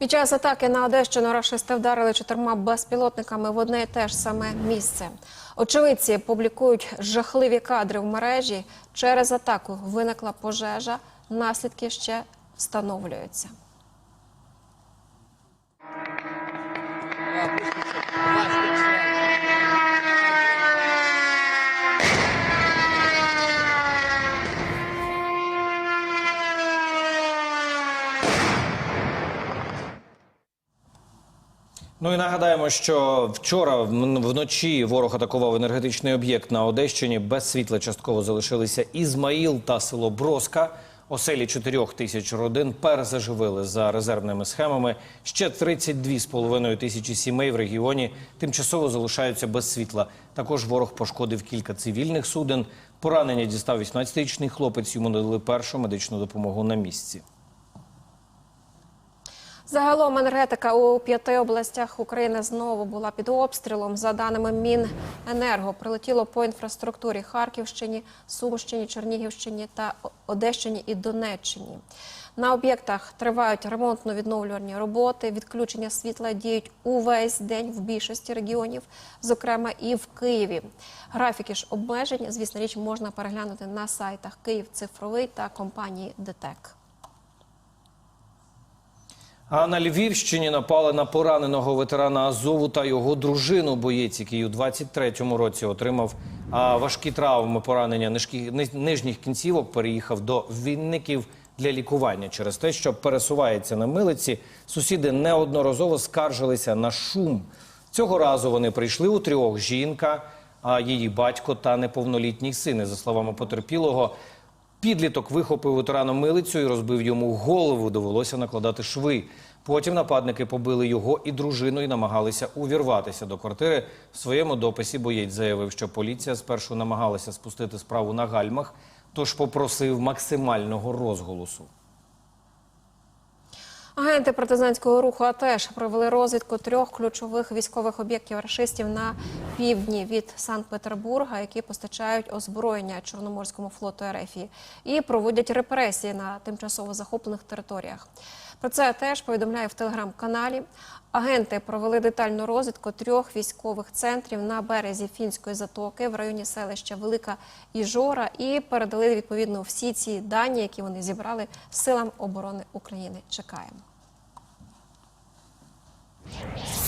Під час атаки на Одещину рашисти вдарили чотирма безпілотниками в одне і те ж саме місце. Очевидці публікують жахливі кадри в мережі. Через атаку виникла пожежа. Наслідки ще встановлюються. Ну і нагадаємо, що вчора вночі ворог атакував енергетичний об'єкт на Одещині. Без світла частково залишилися Ізмаїл та село Броска. Оселі чотирьох тисяч родин перезаживили за резервними схемами. Ще 32,5 тисячі сімей в регіоні тимчасово залишаються без світла. Також ворог пошкодив кілька цивільних суден. Поранення дістав 18-річний хлопець. Йому надали першу медичну допомогу на місці. Загалом енергетика у п'яти областях України знову була під обстрілом. За даними Міненерго, прилетіло по інфраструктурі Харківщині, Сумщині, Чернігівщині та Одещині і Донеччині. На об'єктах тривають ремонтно-відновлювальні роботи. Відключення світла діють увесь день в більшості регіонів, зокрема і в Києві. Графіки ж обмежень, звісно річ, можна переглянути на сайтах Київ цифровий та компанії ДТЕК. А на Львівщині напали на пораненого ветерана Азову та його дружину. Боєць, який у 23-му році отримав важкі травми поранення нижніх кінцівок, переїхав до Вінників для лікування. Через те, що пересувається на милиці, сусіди неодноразово скаржилися на шум. Цього разу вони прийшли у трьох: жінка, її батько та неповнолітній син. За словами потерпілого, Підліток вихопив ветерана милицю і розбив йому голову. Довелося накладати шви. Потім нападники побили його і дружину і намагалися увірватися до квартири. В своєму дописі боєць заявив, що поліція спершу намагалася спустити справу на гальмах, тож попросив максимального розголосу. Агенти партизанського руху АТЕШ провели розвідку трьох ключових військових об'єктів рашистів на півдні від Санкт-Петербурга, які постачають озброєння Чорноморському флоту РФ і проводять репресії на тимчасово захоплених територіях. Про це теж повідомляє в телеграм-каналі. Агенти провели детальну розвідку трьох військових центрів на березі фінської затоки в районі селища Велика Іжора і передали відповідно всі ці дані, які вони зібрали силам оборони України. Чекаємо. Thank you.